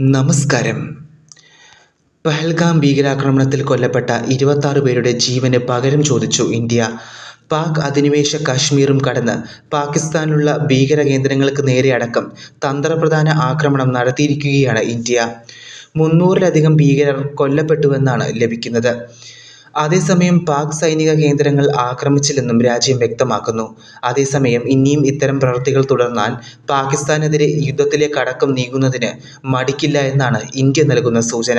നമസ്കാരം. പഹൽഗാം ഭീകരാക്രമണത്തിൽ കൊല്ലപ്പെട്ട ഇരുപത്താറ് പേരുടെ ജീവന് പകരം ചോദിച്ചു ഇന്ത്യ. പാക് അധിനിവേശ കാശ്മീറും കടന്ന് പാകിസ്ഥാനിലുള്ള ഭീകര കേന്ദ്രങ്ങൾക്ക് നേരെ അടക്കം തന്ത്രപ്രധാന ആക്രമണം നടത്തിയിരിക്കുകയാണ് ഇന്ത്യ. മുന്നൂറിലധികം ഭീകരർ കൊല്ലപ്പെട്ടുവെന്നാണ് ലഭിക്കുന്നത്. അതേസമയം പാക് സൈനിക കേന്ദ്രങ്ങൾ ആക്രമിച്ചില്ലെന്നും രാജ്യം വ്യക്തമാക്കുന്നു. അതേസമയം ഇനിയും ഇത്തരം പ്രവൃത്തികൾ തുടർന്നാൽ പാകിസ്ഥാനെതിരെ യുദ്ധത്തിലേക്കടക്കം നീങ്ങുന്നതിന് മടിക്കില്ല എന്നാണ് ഇന്ത്യ നൽകുന്ന സൂചന.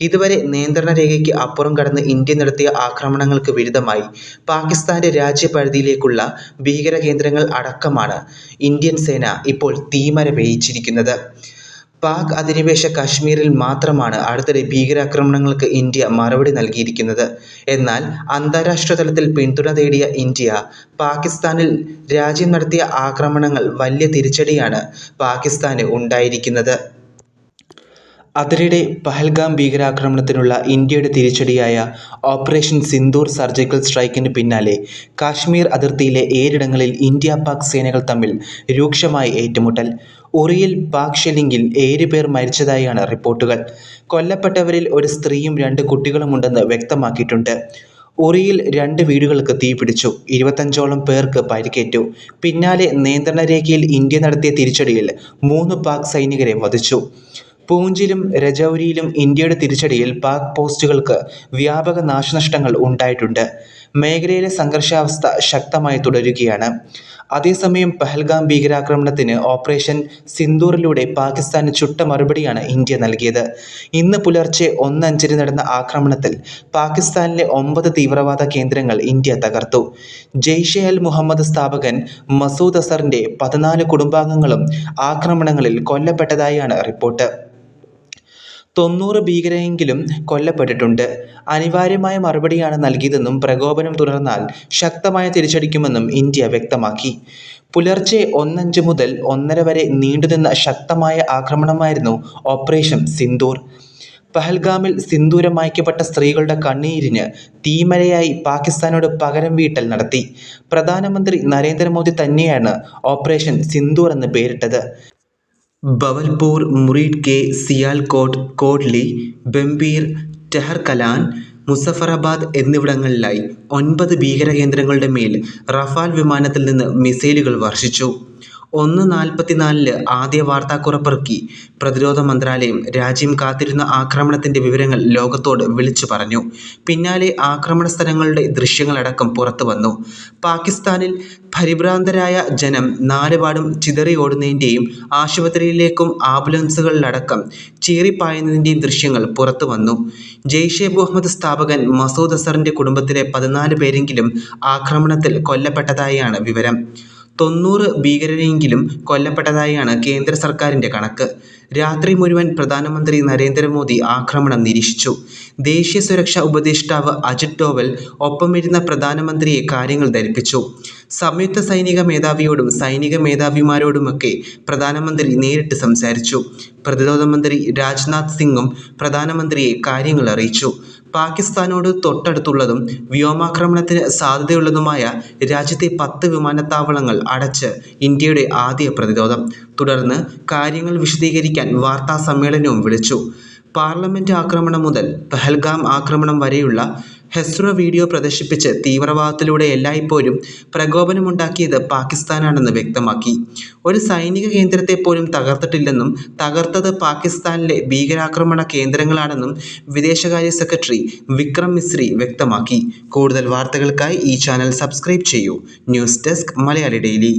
ഇതുവരെ നിയന്ത്രണ രേഖയ്ക്ക് അപ്പുറം കടന്ന് ഇന്ത്യ നടത്തിയ ആക്രമണങ്ങൾക്ക് വിരുദ്ധമായി പാകിസ്ഥാന്റെ രാജ്യപരിധിയിലേക്കുള്ള ഭീകര കേന്ദ്രങ്ങൾ അടക്കമാണ് ഇന്ത്യൻ സേന ഇപ്പോൾ തീമര വേയിച്ചിരിക്കുന്നത് പാക് അധിനിവേശ കശ്മീരിൽ മാത്രമാണ് അടുത്തിടെ ഭീകരാക്രമണങ്ങൾക്ക് ഇന്ത്യ മറുപടി നൽകിയിരിക്കുന്നത്. എന്നാൽ അന്താരാഷ്ട്ര തലത്തിൽ പിന്തുണ തേടിയ ഇന്ത്യ പാകിസ്ഥാനിൽ രാജ്യം നടത്തിയ ആക്രമണങ്ങൾ വലിയ തിരിച്ചടിയാണ് പാകിസ്ഥാന് ഉണ്ടായിരിക്കുന്നത്. അതിനിടെ പഹൽഗാം ഭീകരാക്രമണത്തിനുള്ള ഇന്ത്യയുടെ തിരിച്ചടിയായ ഓപ്പറേഷൻ സിന്ദൂർ സർജിക്കൽ സ്ട്രൈക്കിന് പിന്നാലെ കാശ്മീർ അതിർത്തിയിലെ ഏഴിടങ്ങളിൽ ഇന്ത്യ പാക് സേനകൾ തമ്മിൽ രൂക്ഷമായ ഏറ്റുമുട്ടൽ. ഉറിയിൽ പാക് ഷെല്ലിങ്ങിൽ ഏഴുപേർ മരിച്ചതായാണ് റിപ്പോർട്ടുകൾ. കൊല്ലപ്പെട്ടവരിൽ ഒരു സ്ത്രീയും രണ്ട് കുട്ടികളുമുണ്ടെന്ന് വ്യക്തമാക്കിയിട്ടുണ്ട്. ഉറിയിൽ രണ്ട് വീടുകൾക്ക് തീപിടിച്ചു ഇരുപത്തഞ്ചോളം പേർക്ക് പരിക്കേറ്റു. പിന്നാലെ നിയന്ത്രണ രേഖയിൽ ഇന്ത്യ നടത്തിയ തിരിച്ചടിയിൽ മൂന്ന് പാക് സൈനികരെ വധിച്ചു. പൂഞ്ചിലും രജൌരിയിലും ഇന്ത്യയുടെ തിരിച്ചടിയിൽ പാക് പോസ്റ്റുകൾക്ക് വ്യാപക നാശനഷ്ടങ്ങൾ ഉണ്ടായിട്ടുണ്ട്. മേഖലയിലെ സംഘർഷാവസ്ഥ ശക്തമായി തുടരുകയാണ്. അതേസമയം പഹൽഗാം ഭീകരാക്രമണത്തിന് ഓപ്പറേഷൻ സിന്ദൂറിലൂടെ പാകിസ്ഥാന് ചുട്ട മറുപടിയാണ് ഇന്ത്യ നൽകിയത്. ഇന്ന് പുലർച്ചെ ഒന്നഞ്ചിന് നടന്ന ആക്രമണത്തിൽ പാകിസ്ഥാനിലെ ഒമ്പത് തീവ്രവാദ കേന്ദ്രങ്ങൾ ഇന്ത്യ തകർത്തു. ജെയ്ഷെ അൽ മുഹമ്മദ് സ്ഥാപകൻ മസൂദ് അസറിന്റെ പതിനാല് കുടുംബാംഗങ്ങളും ആക്രമണങ്ങളിൽ കൊല്ലപ്പെട്ടതായാണ് റിപ്പോർട്ട്. തൊണ്ണൂറ് ഭീകരരെങ്കിലും കൊല്ലപ്പെട്ടിട്ടുണ്ട്. അനിവാര്യമായ മറുപടിയാണ് നൽകിയതെന്നും പ്രകോപനം തുടർന്നാൽ ശക്തമായ തിരിച്ചടിക്കുമെന്നും ഇന്ത്യ വ്യക്തമാക്കി. പുലർച്ചെ ഒന്നഞ്ച് മുതൽ ഒന്നര വരെ നീണ്ടുനിന്ന ശക്തമായ ആക്രമണമായിരുന്നു ഓപ്പറേഷൻ സിന്ദൂർ. പഹൽഗാമിൽ സിന്ദൂരം മായ്ക്കപ്പെട്ട സ്ത്രീകളുടെ കണ്ണീരിന് തീമരയായി പാകിസ്ഥാനോട് പകരം വീട്ടൽ നടത്തി. പ്രധാനമന്ത്രി നരേന്ദ്രമോദി തന്നെയാണ് ഓപ്പറേഷൻ സിന്ദൂർ എന്ന് പേരിട്ടത്. ഭവൽപൂർ മുറീഡ് കെ സിയാൽകോട്ട് കോഡ്ലി ബംബീർ ടെഹർകലാൻ മുസഫറാബാദ് എന്നിവിടങ്ങളിലായി ഒൻപത് ഭീകരകേന്ദ്രങ്ങളുടെ മേൽ റഫാൽ വിമാനത്തിൽ നിന്ന് മിസൈലുകൾ വർഷിച്ചു. ഒന്ന് നാൽപ്പത്തിനാലിന് ആദ്യ വാർത്താക്കുറിപ്പിറക്കി. പ്രതിരോധ മന്ത്രാലയം രാജ്യം കാത്തിരുന്ന ആക്രമണത്തിന്റെ വിവരങ്ങൾ ലോകത്തോട് വിളിച്ചു പറഞ്ഞു. പിന്നാലെ ആക്രമണ സ്ഥലങ്ങളുടെ ദൃശ്യങ്ങളടക്കം പുറത്തു വന്നു. പാകിസ്ഥാനിൽ പരിഭ്രാന്തരായ ജനം നാലുപാടും ചിതറിയോടുന്നതിന്റെയും ആശുപത്രിയിലേക്കും ആംബുലൻസുകളിലടക്കം ചീറിപ്പായുന്നതിന്റെയും ദൃശ്യങ്ങൾ പുറത്തു വന്നു. ജെയ്ഷെ മുഹമ്മദ് സ്ഥാപകൻ മസൂദ് അസറിന്റെ കുടുംബത്തിലെ പതിനാല് പേരെങ്കിലും ആക്രമണത്തിൽ കൊല്ലപ്പെട്ടതായാണ് വിവരം. തൊണ്ണൂറ് ഭീകരരെങ്കിലും കൊല്ലപ്പെട്ടതായാണ് കേന്ദ്ര സർക്കാരിന്റെ കണക്ക്. രാത്രി മുഴുവൻ പ്രധാനമന്ത്രി നരേന്ദ്രമോദി ആക്രമണം നിരീക്ഷിച്ചു. ദേശീയ സുരക്ഷാ ഉപദേഷ്ടാവ് അജിത് ഡോവൽ ഒപ്പമിരുന്ന പ്രധാനമന്ത്രിയെ കാര്യങ്ങൾ ധരിപ്പിച്ചു. സംയുക്ത സൈനിക മേധാവിയോടും സൈനിക മേധാവിമാരോടുമൊക്കെ പ്രധാനമന്ത്രി നേരിട്ട് സംസാരിച്ചു. പ്രതിരോധ മന്ത്രി രാജ്നാഥ് സിംഗും പ്രധാനമന്ത്രിയെ കാര്യങ്ങൾ അറിയിച്ചു. പാകിസ്ഥാനോട് തൊട്ടടുത്തുള്ളതും വ്യോമാക്രമണത്തിന് സാധ്യതയുള്ളതുമായ രാജ്യത്തെ പത്ത് വിമാനത്താവളങ്ങൾ അടച്ച് ഇന്ത്യയുടെ ആദ്യ പ്രതിരോധം. തുടർന്ന് കാര്യങ്ങൾ വിശദീകരിക്കാൻ വാർത്താ സമ്മേളനവും വിളിച്ചു. പാർലമെന്റ് ആക്രമണം മുതൽ പഹൽഗാം ആക്രമണം വരെയുള്ള ഹെസ്ര വീഡിയോ പ്രദർശിപ്പിച്ച് തീവ്രവാദത്തിലൂടെ എല്ലായ്പ്പോഴും പ്രകോപനമുണ്ടാക്കിയത് പാകിസ്ഥാനാണെന്ന് വ്യക്തമാക്കി. ഒരു സൈനിക കേന്ദ്രത്തെ പോലും തകർത്തിട്ടില്ലെന്നും തകർത്തത് പാകിസ്ഥാനിലെ ഭീകരാക്രമണ കേന്ദ്രങ്ങളാണെന്നും വിദേശകാര്യ സെക്രട്ടറി വിക്രം മിസ്രി വ്യക്തമാക്കി. കൂടുതൽ വാർത്തകൾക്കായി ഈ ചാനൽ സബ്സ്ക്രൈബ് ചെയ്യൂ. News desk Malayali daily.